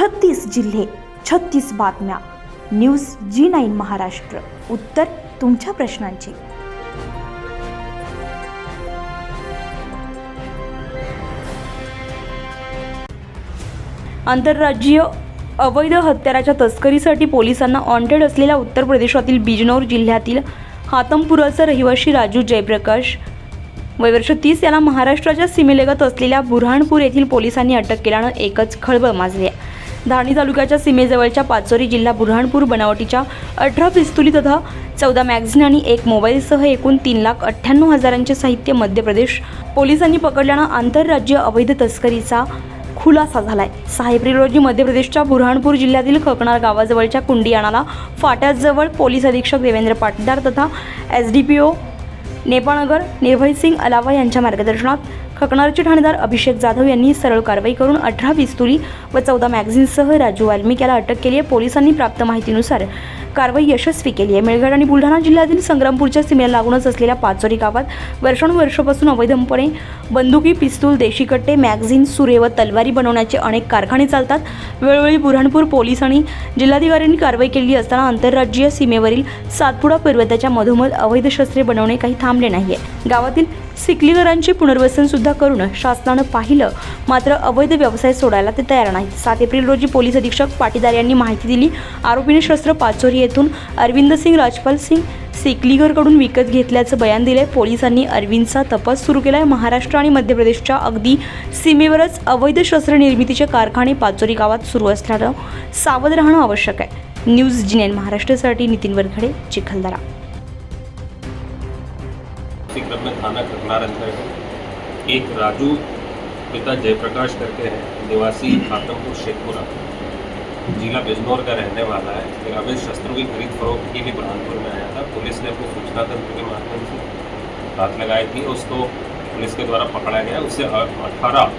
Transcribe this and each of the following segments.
छत्तीस जिल्हे छत्तीस बातम्या. News G nine Maharashtra. उत्तर तुमच्या प्रश्नांची. आंतरराज्यीय अवैध हत्याराच्या तस्करीसाठी पोलिसांना ऑन्टेड असलेल्या उत्तर प्रदेशातील बिजनौर जिल्ह्यातील हातमपुराचा रहिवाशी राजू जयप्रकाश. वय वर्ष तीस याला महाराष्ट्राच्या सीमेलगत असलेल्या बुऱ्हाणपूर येथील पोलिसांनी अटक केल्यानं एकच खळबळ माजली आहे. धारणी तालुक्याच्या सीमेजवळच्या पाचोरी जिल्हा बुऱ्हाणपूर बनावटीच्या अठरा पिस्तुली तथा चौदा मॅगझिन आणि एक मोबाईलसह एकूण तीन लाख अठ्ठ्याण्णव हजारांचे साहित्य मध्य प्रदेश पोलिसांनी पकडल्यानं आंतरराज्य अवैध तस्करीचा खुलासा झालाय. सहा एप्रिल रोजी मध्य प्रदेशच्या बुरहाणपूर जिल्ह्यातील खकणार गावाजवळच्या कुंडियाणाला फाट्याजवळ पोलीस अधीक्षक देवेंद्र पाटीदार तथा S D P O Nepalnagar Nirbhay Singh अलावा यांच्या मार्गदर्शनात खकणारचे ठाणेदार अभिषेक जाधव यांनी सरळ कारवाई करून अठरा पिस्तुली व चौदा मॅगझिनसह राजू वाल्मिक याला अटक केली आहे. पोलिसांनी प्राप्त माहितीनुसार कारवाई यशस्वी केली आहे. मेळघाट आणि बुलढाणा जिल्ह्यातील संग्रामपूरच्या सीमेला लागूनच असलेल्या पाचोरी गावात वर्षानुवर्षापासून अवैधपणे बंदुकी पिस्तूल देशी कट्टे मॅगझिन सुरे व तलवारी बनवण्याचे अनेक कारखाने चालतात. वेळोवेळी बुऱ्हाणपूर पोलीस आणि जिल्हाधिकाऱ्यांनी कारवाई केली असताना आंतरराज्यीय सीमेवरील सातपुडा पर्वताच्या मधोमध अवैध शस्त्रे बनवणे काही थांबले नाही आहे गावातील सिकलीकरांचे पुनर्वसन सुद्धा करून शासनानं पाहिलं. मात्र अवैध व्यवसाय सोडायला ते तयार नाहीत. सात एप्रिल रोजी पोलीस अधीक्षक पाटीदार यांनी माहिती दिली. आरोपीने शस्त्र पाचोरी येथून अरविंद सिंग राजपाल सिंग सिकलीगरकडून विकत घेतल्याचं बयान दिलंय. पोलिसांनी अरविंदचा तपास सुरू केलाय. महाराष्ट्र आणि मध्य प्रदेशच्या अगदी सीमेवरच अवैध शस्त्र निर्मितीचे कारखाने पाचोरी गावात सुरू असल्यानं सावध राहणं आवश्यक आहे. न्यूज जिनेन महाराष्ट्रासाठी नितीन वरघडे चिखलदरा. क्रम में थाना खटना करनार अंतर्गत एक राजू पिता जयप्रकाश करके हैं, निवासी आतमपुर शेखपुरा। जिला बिजनौर का रहने वाला है। एक अवैध शस्त्रों की खरीद फरोख्त के लिए बुरहानपुर में आया था। पुलिस ने अपनी सूचना तंत्र के माध्यम से हाथ लगाई थी उसको पुलिस के द्वारा पकड़ा गया। उससे अठारह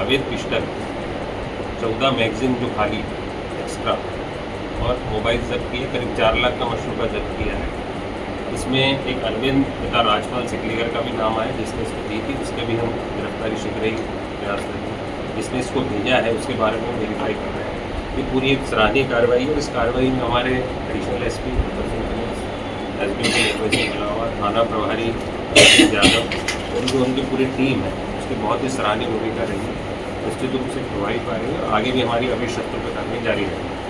अवैध पिस्टल, चौदह मैगजीन जो खाली एक्स्ट्रा और मोबाइल जब्त किए, करीब चार लाख का मशरूका जब्त किया है। इसमें एक अरविंद पिता राजपाल सिकलीगर का भी नाम आया, जिसने इसको दी थी उसके भी हम गिरफ्तारी शीघ्र ही प्रयास करेंगे जिसने इसको भेजा है, उसके बारे में वेरीफाई कर रहे हैं। ये पूरी एक सराहनीय कार्रवाई है और इस कार्रवाई में हमारे additional S P S P के अलावा थाना प्रभारी यादव जो उनकी पूरी टीम है। उसकी बहुत ही सराहनीय भूमिका रही है। निश्चित रूप से करवाई पा रही है आगे भी हमारी अभी शस्त्रों पर कार्रवाई जारी रहेगी।